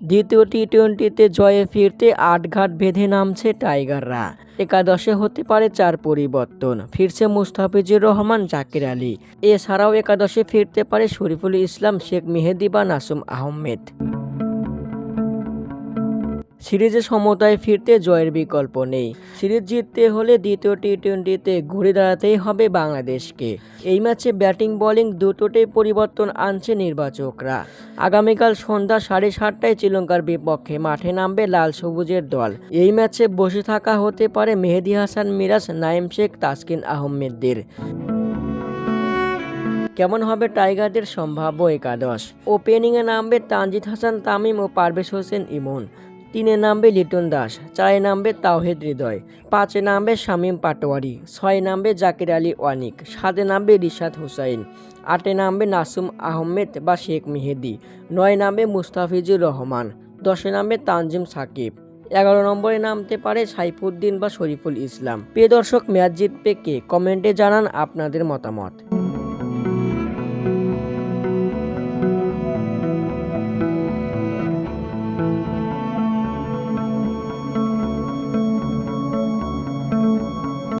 দ্বিতীয় টি টোয়েন্টিতে জয়ে ফিরতে আটঘাট বেঁধে নামছে টাইগাররা। একাদশে হতে পারে চার পরিবর্তন, ফিরছে মুস্তাফিজুর রহমান, জাকির আলী। এছাড়াও একাদশে ফিরতে পারে শরীফুল ইসলাম, শেখ মেহেদি বা নাসুম আহমেদ। সিরিজে সমতায় ফিরতে জয়ের বিকল্প নেই। সিরিজ জিততে হলে দ্বিতীয় টি টোয়েন্টিতে ঘুরে দাঁড়াতেই হবে বাংলাদেশকে। এই ম্যাচে ব্যাটিং, বোলিং দুটোতেই পরিবর্তন আনছে নির্বাচকরা। আগামীকাল সন্ধ্যা সাড়ে সাতটায় শ্রীলঙ্কার বিপক্ষে মাঠে নামবে লাল সবুজের দল। এই ম্যাচে বসে থাকা হতে পারে মেহেদি হাসান, মিরাজ নাইম শেখ, তাসকিন আহমেদদের। কেমন হবে টাইগারদের সম্ভাব্য একাদশ? ওপেনিংয়ে নামবে তানজিদ হাসান, তামিম ও পারভেজ হোসেন ইমন। তিনে নামবে লিটন দাস, চারে নামবে তাওহেদ হৃদয়, পাঁচে নামবে শামীম পাটোয়ারি, ছয় নামবে জাকির আলী ওয়ানিক, সাতে নামবে রিশাদ হুসাইন, আটে নামবে নাসুম আহমেদ বা শেখ মেহেদি, নয় নামবে মুস্তাফিজুর রহমান, দশে নামবে তানজিম সাকিব। এগারো নম্বরে নামতে পারে সাইফুদ্দিন বা শরীফুল ইসলাম। প্রিয় দর্শক ম্যাচ জিতবে কে? কমেন্টে জানান আপনাদের মতামত।